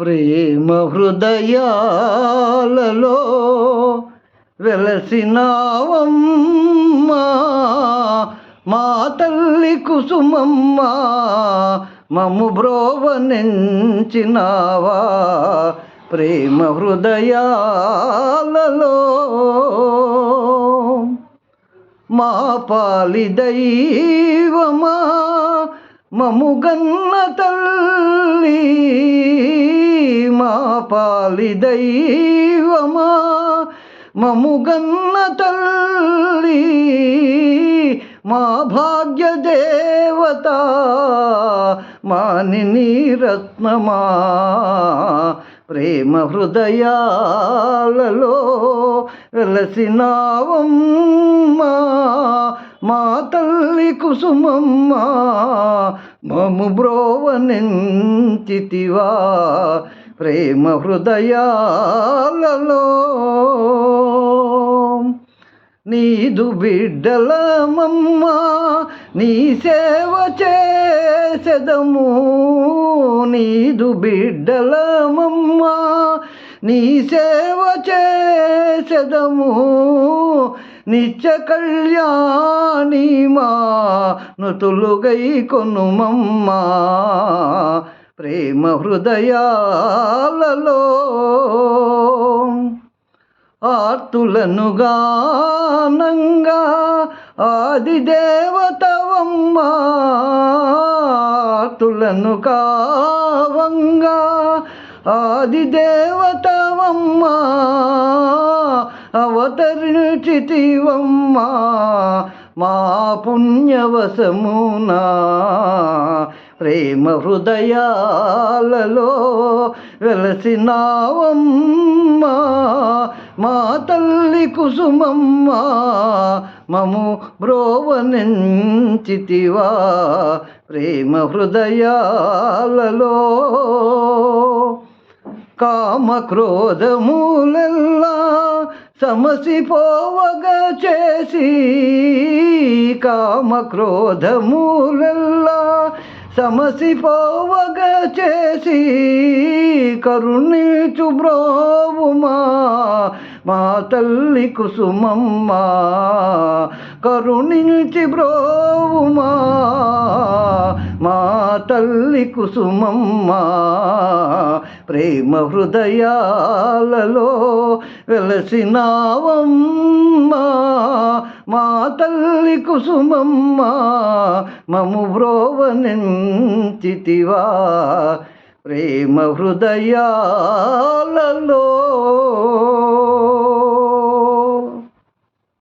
ప్రేమ హృదయాలలో వెలసినావమ్మా. మా తల్లి కుసుమమ్మ మము బ్రోవనెంచినావా ప్రేమ హృదయాలలో మా పాలి దైవమా మముగన్న తల్లి. మా పాలి దైవమా మముగన్న తల్లి మా భాగ్య దేవత మానిని రత్నమా. ప్రేమ హృదయాలలో వెలసినావమ్మా మా తల్లి కుసుమమ్మ మము బ్రోవ బ్రోవనెంచితివా ప్రేమ హృదయాలలో. నీదు బిడ్డలమమ్మా నీ సేవ చేసెదము. నీదు బిడ్డలమమ్మా నీ సేవ చేసెదము. నిత్య కళ్యాణి మా నుతులుగై కొనుమమ్మా. ప్రేమ హృదయాలలో ఆర్తులను గానంగా ఆది దేవతవమ్మ ఆర్తులను కావంగా ఆది దేవతవమ్మ అవతరించితివమ్మ మా పుణ్యవశమునా ప్రేమ హృదయాలలో వెలసినావమ్మా మా తల్లి కుసుమమ్మ మము బ్రోవనెంచితివా ప్రేమ హృదయాలలో. కామ క్రోధములెల్లా సమసిపోవగా చేసి కామ క్రోధములెల్లా సమసిపోవగా చేసి కరుణించు బ్రోవుమా. మా తల్లి కుసుమమ్మ కరుణించి బ్రోవుమా. మా తల్లి కుసుమమ్మ ప్రేమ హృదయాలలో వెలసినావమ్మా. మా తల్లి కుసుమమ్మ మము బ్రోవనెంచితివా ప్రేమ హృదయాలలో